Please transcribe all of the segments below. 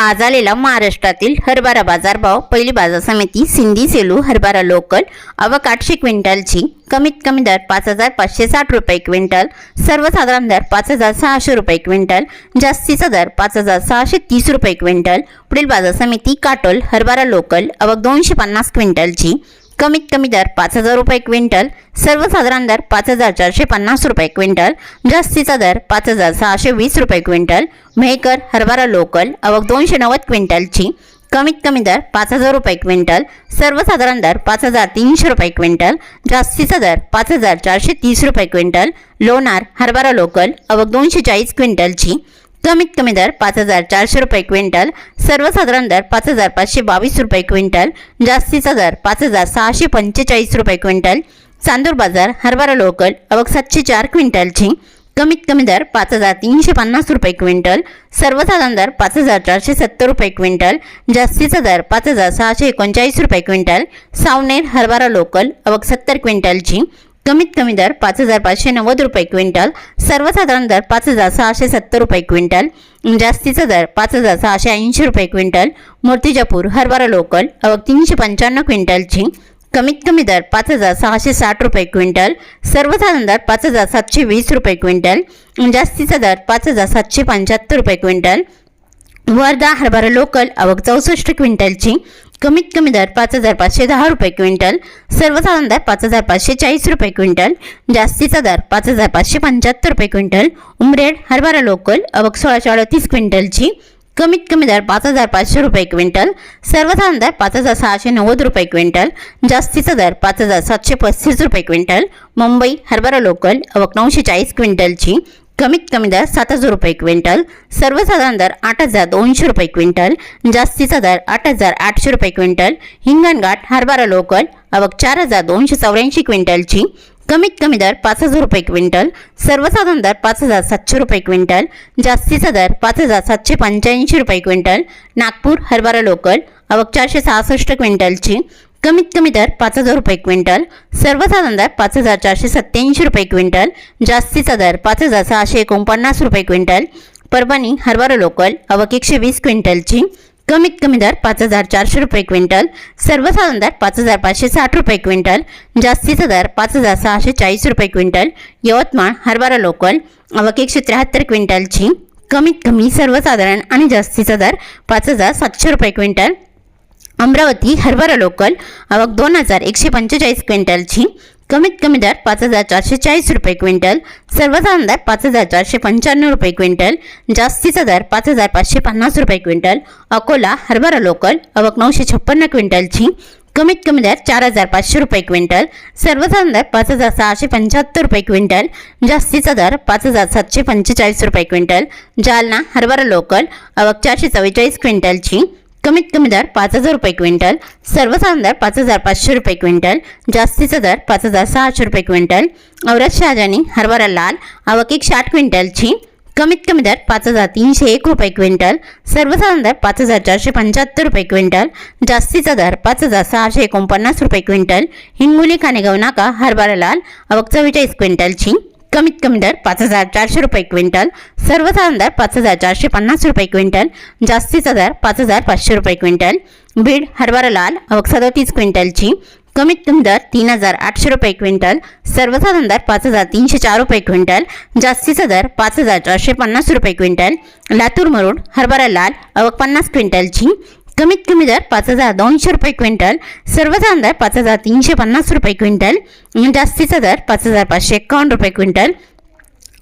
आज आलेला महाराष्ट्रातील हरभरा बाजारभाव पहिली बाजार समिती सिंधी सेलू हरभरा लोकल आवक आठशे क्विंटलची कमीत कमी दर पाच हजार पाचशे साठ रुपये क्विंटल सर्वसाधारण दर पाच हजार सहाशे रुपये क्विंटल जास्तीचा दर पाच हजार सहाशे तीस रुपये क्विंटल. पुढील बाजार समिती काटोल हरभरा लोकल अवक दोनशे पन्नास क्विंटलची कमीत कमी दर पाच हजार रुपये क्विंटल सर्वसाधारण दर पाच हजार चारशे पन्नास रुपये क्विंटल जास्तीचा दर पाच हजार सहाशे वीस रुपये क्विंटल मेहकर हरभरा लोकल अवघ दोनशे नव्वद क्विंटलची कमीत कमी दर पाच हजार रुपये क्विंटल सर्वसाधारण दर पाच हजार तीनशे रुपये क्विंटल जास्तीचा दर पाच हजार चारशे तीस रुपये क्विंटल लोणार हरभरा लोकल अवघ दोनशे चाळीस क्विंटलची कमीत कमी दर पाच हजार चारशे रुपये क्विंटल सर्वसाधारण दर पाच हजार पाचशे बावीस रुपये क्विंटल जास्तीचा दर पाच हजार सहाशे पंचेचाळीस रुपये क्विंटल चांदूर बाजार हरभरा लोकल अवघ सातशे चार क्विंटलची कमीत कमी दर पाच हजार तीनशे पन्नास रुपये क्विंटल सर्वसाधारण दर पाच हजार चारशे सत्तर रुपये क्विंटल जास्तीचा दर पाच हजार सहाशे एकोणचाळीस रुपये क्विंटल सावनेर हरभरा लोकल अवघ सत्तर क्विंटलची कमीत कमी दर पाच हजार पाचशे नव्वद रुपये क्विंटल सर्वसाधारण दर पाच हजार सहाशे सत्तर रुपये क्विंटल जास्तीचा दर पाच हजार सहाशे ऐंशी रुपये क्विंटल मूर्तिजापूर हरभरा लोकल अवघ तीनशे पंच्याण्णव क्विंटलची कमीत कमी दर पाच हजार सहाशे साठ रुपये क्विंटल सर्वसाधारण दर पाच हजार सातशे वीस रुपये क्विंटल जास्तीचा दर पाच हजार सातशे पंच्याहत्तर रुपये क्विंटल वर्धा हरभरा लोकल अवघ चौसष्ट क्विंटलची कमीत कमी दर पाच हजार पाचशे दहा रुपये क्विंटल सर्वसाधारण दर पाच हजार पाचशे चाळीस रुपये क्विंटल जास्तीचा दर पाच हजार पाचशे पंच्याहत्तर रुपये क्विंटल उमरेड हरभरा लोकल अवक सोळाशे अडतीस क्विंटलची कमीत कमी दर पाच हजार पाचशे रुपये क्विंटल सर्वसाधारण दर पाच हजार सहाशे नव्वद रुपये क्विंटल जास्तीचा दर पाच हजार सातशे पस्तीस रुपये क्विंटल मुंबई हरभरा लोकल अवक नऊशे चाळीस क्विंटलची कमीत कमी दर सात हजार रुपये क्विंटल सर्वसाधारण दर आठ हजार दोनशे रुपये क्विंटल जास्तीचा दर आठ हजार आठशे रुपये क्विंटल हिंगणघाट हरभरा लोकल आवक चार हजार दोनशे चौऱ्याऐंशी क्विंटलची कमीत कमी दर पाच हजार रुपये क्विंटल सर्वसाधारण दर पाच हजार सातशे रुपये क्विंटल जास्तीचा दर पाच हजार सातशे पंच्याऐंशी रुपये क्विंटल नागपूर हरभरा लोकल आवक चारशे सहासष्ट क्विंटलची कमीत कमी दर पाच हजार रुपये क्विंटल सर्वसाधारण दर पाच हजार चारशे सत्त्याऐंशी रुपये क्विंटल जास्तीचा दर पाच हजार सहाशे एकोणपन्नास रुपये क्विंटल परभणी हरभरा लोकल अवक एकशे वीस क्विंटलची कमीत कमी दर पाच हजार चारशे रुपये क्विंटल सर्वसाधारण दर पाच हजार पाचशे साठ रुपये क्विंटल जास्तीचा दर पाच हजार सहाशे चाळीस रुपये क्विंटल यवतमाळ हरभरा लोकल अवक एकशे त्र्याहत्तर क्विंटलची कमीत कमी सर्वसाधारण आणि जास्तीचा दर पाच हजार सातशे रुपये क्विंटल अमरावती हरभरा लोकल आवक दोन हजार एकशे पंचेचाळीस क्विंटलची. कमीत कमी दर पाच हजार चारशे चाळीस रुपये क्विंटल. सर्वसाधारण दर पाच हजार चारशे पंच्याण्णव रुपये क्विंटल. जास्तीचा दर पाच हजार पाचशे पन्नास रुपये क्विंटल. अकोला हरभरा लोकल आवक नऊशे छप्पन्न क्विंटलची. कमीत कमी दर चार हजार पाचशे रुपये क्विंटल. सर्वसाधारण दर पाच हजार सहाशे पंच्याहत्तर रुपये क्विंटल. जास्तीचा दर पाच हजार सातशे पंचेचाळीस रुपये क्विंटल. जालना हरभरा लोकल आवक चारशे चव्वेचाळीस क्विंटलची. कमीत कमी दर पाच हजार रुपये क्विंटल सर्वसाधारण दर पाच हजार पाचशे रुपये क्विंटल जास्तीचा दर पाच हजार सहाशे रुपये क्विंटल औरत शहाजानी हरभरा लाल आवक साठ आठ क्विंटलची कमीत कमी दर पाच हजार तीनशे एक रुपये क्विंटल सर्वसाधारण दर पाच हजार चारशे पंच्याहत्तर रुपये क्विंटल जास्तीचा दर पाच हजार सहाशे एकोणपन्नास रुपये क्विंटल हिंगोली खानेगाव नाका हरभरा लाल आवक चव्वेचाळीस क्विंटलची कमीत कमी दर पाच हजार चारशे रुपये क्विंटल सर्वसाधारण दर पाच हजार चारशे पन्नास रुपये क्विंटल जास्तीचा दर पाच हजार पाचशे रुपये क्विंटल बीड हरभरा लाल अवक सदोतीस क्विंटलची कमीत कमी दर तीन हजार आठशे रुपये क्विंटल सर्वसाधारण दर पाच हजार तीनशे चार रुपये क्विंटल जास्तीचा दर पाच हजार चारशे पन्नास रुपये क्विंटल लातूर मरूड हरभरा लाल अवक पन्नास क्विंटलची कमीत कमी दर पाच हजार दोनशे रुपये क्विंटल सर्वसाधारण दर पाच हजार तीनशे पन्नास रुपये क्विंटल जास्तीचा दर पाच हजार पाचशे एकावन्न रुपये क्विंटल.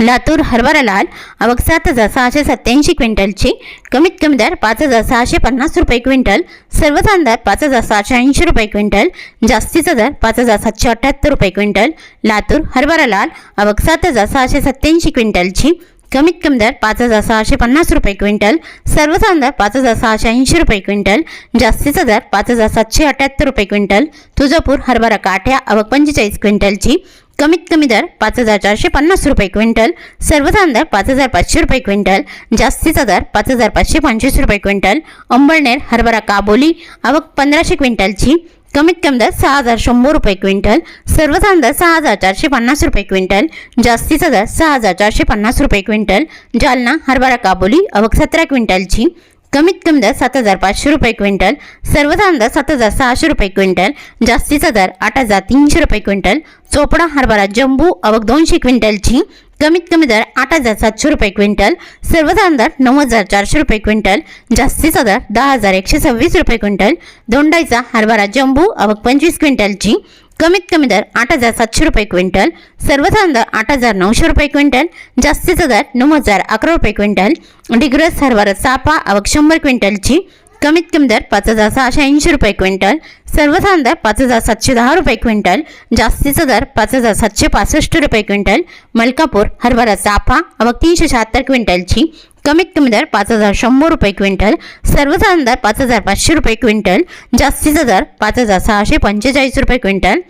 लातूर हरभरा लाल आवक सात हजार सहाशे सत्याऐंशी क्विंटलची. कमीत कमी दर पाच हजार सहाशे पन्नास रुपये क्विंटल सर्वसाधारण दर पाच हजार सहाशे ऐंशी रुपये क्विंटल जास्तीचा दर पाच हजार सातशे अठ्ठ्याहत्तर रुपये क्विंटल. लातूर हरभरा लाल आवक सात हजार सहाशे सत्याऐंशी क्विंटलची. कमीत कमी दर पाच हजार सहाशे पन्नास रुपये क्विंटल सर्वसाधारण दर पाच हजार सहाशे ऐंशी रुपये क्विंटल जास्तीचा दर पाच हजार सातशे अठ्ठ्याहत्तर रुपये क्विंटल तुळजापूर हरभरा काठ्या आवक पंचेचाळीस क्विंटलची कमीत कमी दर पाच हजार चारशे पन्नास रुपये क्विंटल सर्वसाधारण दर पाच हजार पाचशे रुपये क्विंटल जास्तीचा दर पाच हजार पाचशे पंचवीस रुपये क्विंटल अंबळनेर हरभरा काबोली आवक पंधराशे क्विंटलची कमीत कमी दर सहा हजार शंभर रुपये क्विंटल सर्वसाधारण दर सहा हजार चारशे पन्नास रुपये क्विंटल जास्तीचा दर सहा हजार चारशे पन्नास रुपये क्विंटल जालना हरभरा काबोली अवघ सतरा क्विंटलची कमीत कमी दर सात हजार पाचशे रुपये क्विंटल सर्वसाधारण दर सात हजार सहाशे रुपये क्विंटल जास्तीचा दर आठ हजार तीनशे रुपये क्विंटल चोपडा हरभरा जम्बू अवक दोनशे क्विंटलची कमीत कमी दर आठ हजार सातशे रुपये क्विंटल सर्वसाधारण दर नऊ हजार चारशे रुपये क्विंटल जास्तीचा दर दहा हजार एकशे सव्वीस रुपये क्विंटल दोंडाईचा हरभरा जम्बू अवक पंचवीस क्विंटलची कमीत कमी दर आठ हजार सातशे रुपये क्विंटल सर्वसाधारण दर आठ हजार नऊशे रुपये क्विंटल जास्तीचा दर नऊ हजार अकरा रुपये क्विंटल डिग्रस हरभरा सापा आवक शंभर क्विंटलची कमीत कमी दर पाच हजार सहाशे ऐंशी रुपये क्विंटल सर्वसाधारण दर पाच हजार सातशे दहा रुपये क्विंटल जास्तीचा दर पाच हजार सातशे पासष्ट रुपये क्विंटल मलकापूर हरभरा चाफा आवक तीनशे शहात्तर क्विंटलची कमीत कमी दर पाच हजार शंभर रुपये क्विंटल सर्वसाधारण दर पाच हजार पाचशे रुपये क्विंटल जास्तीचा दर पाच हजार सहाशे पंचेचाळीस रुपये क्विंटल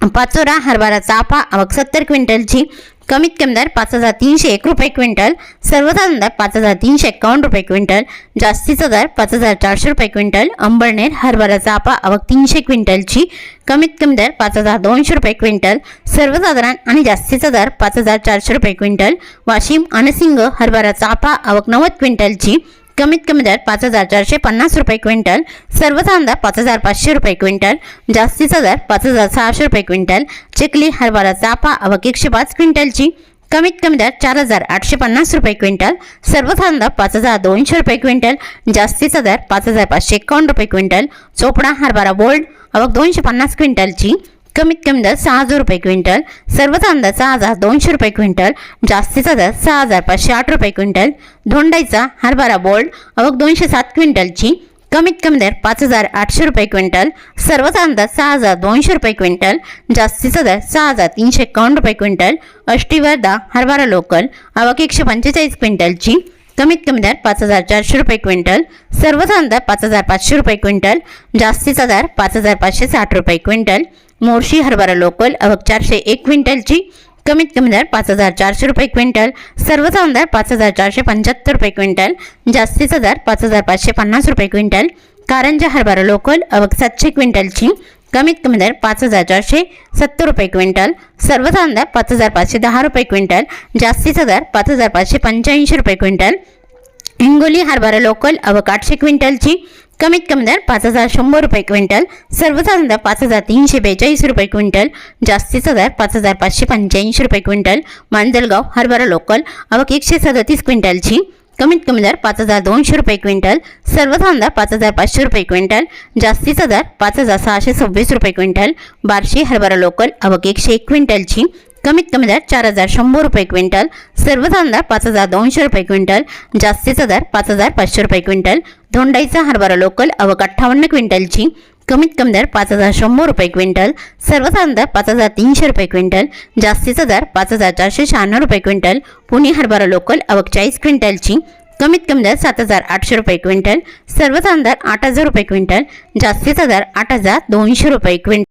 पाचोरा हरभरा चाफा आवक सत्तर क्विंटलची कमीत कमी दर पाच हजार तीनशे एक रुपये क्विंटल सर्वसाधारण दर पाच हजार तीनशे एक्कावन्न रुपये क्विंटल जास्तीचा दर पाच हजार चारशे रुपये क्विंटल अंबळनेर हरभरा चापा आवक तीनशे क्विंटलची कमीत कमी दर पाच हजार दोनशे रुपये क्विंटल सर्वसाधारण आणि जास्तीचा दर पाच हजार चारशे रुपये क्विंटल वाशिम अनसिंग हरभरा चापा आवक नव्वद क्विंटलची कमीत कमी दर पाच हजार चारशे पन्नास रुपये क्विंटल सर्वसाधारण दर पाच हजार पाचशे रुपये क्विंटल जास्तीचा दर पाच हजार सहाशे रुपये क्विंटल चिखली हरभरा चाफा अवक एकशे पाच क्विंटलची कमीत कमी दर चार हजार आठशे पन्नास रुपये क्विंटल सर्वसाधारण दर पाच हजार दोनशे रुपये क्विंटल जास्तीचा दर पाच हजार पाचशे एकावन्न रुपये क्विंटल चोपडा हरभरा बोल्ड अवक दोनशे पन्नास क्विंटलची कमीत कमी दर सहा हजार रुपये क्विंटल सर्वसाधारण दर सहा हजार दोनशे रुपये क्विंटल जास्तीचा दर सहा हजार पाचशे आठ रुपये क्विंटल धोंडाईचा हरभरा बोल्ड अवघ दोनशे सात क्विंटलची कमीत कमी दर पाच हजार आठशे रुपये क्विंटल सर्वसाधारण दर सहा हजार दोनशे रुपये क्विंटल जास्तीचा दर सहा हजार तीनशे एकावन्न रुपये क्विंटल अष्टीवर्धा हरभरा लोकल आवक एकशे पंचेचाळीस क्विंटलची कमीत कमी दर पाच हजार चारशे रुपये क्विंटल सर्वसाधारण दर पाच हजार पाचशे रुपये क्विंटल जास्तीचा दर पाच हजार पाचशे साठ रुपये क्विंटल मोर्शी हरभरा लोकल आवक चारशे एक क्विंटलची. कमीत कमी दर पाच हजार चारशे रुपये क्विंटल. सर्वसाधारण दर पाच हजार चारशे पंच्याहत्तर रुपये क्विंटल. जास्तीचा दर पाच हजार पाचशे पन्नास रुपये क्विंटल. कारंजा हरभरा लोकल आवक सातशे क्विंटलची. कमीत कमी दर पाच हजार चारशे सत्तर रुपये क्विंटल. सर्वसाधारण दर पाच हजार पाचशे दहा रुपये क्विंटल. जास्तीचा दर पाच हजार पाचशे पंच्याऐंशी रुपये क्विंटल. हिंगोली हरभरा लोकल आवक आठशे क्विंटलची. कमीत कमी दर पाच हजार शंभर रुपये क्विंटल सर्वसाधारण दर पाच हजार तीनशे बेचाळीस रुपये क्विंटल जास्तीचा दर पाच हजार पाचशे पंच्याऐंशी रुपये क्विंटल मांजलगाव हरभरा लोकल आवक एकशे सदतीस क्विंटलची कमीत कमी दर पाच हजार दोनशे रुपये क्विंटल सर्वसाधारण दर पाच हजार पाचशे रुपये क्विंटल जास्तीचा दर पाच हजार सहाशे सव्वीस रुपये क्विंटल बारशे हरभरा लोकल आवक एकशे एक क्विंटलची कमीत कमी दर चार हजार शंभर रुपये क्विंटल सर्वसाधारण दर पाच हजार दोनशे रुपये क्विंटल जास्तीचा दर पाच हजार पाचशे रुपये क्विंटल धोंडाईचा हरभरा लोकल आवक अठ्ठावन्न क्विंटलची. कमीत कमी दर पाच हजार शंभर रुपये क्विंटल. सर्वसाधारण दर पाच हजार तीनशे रुपये क्विंटल. जास्तीचा दर पाच हजार चारशे शहाण्णव रुपये क्विंटल. पुणे हरभरा लोकल अवघ चाळीस क्विंटलची. कमीत कमी दर सात हजार आठशे रुपये क्विंटल. सर्वसाधारण दर आठ हजार रुपये क्विंटल. जास्तीचा दर आठ हजार दोनशे रुपये क्विंटल.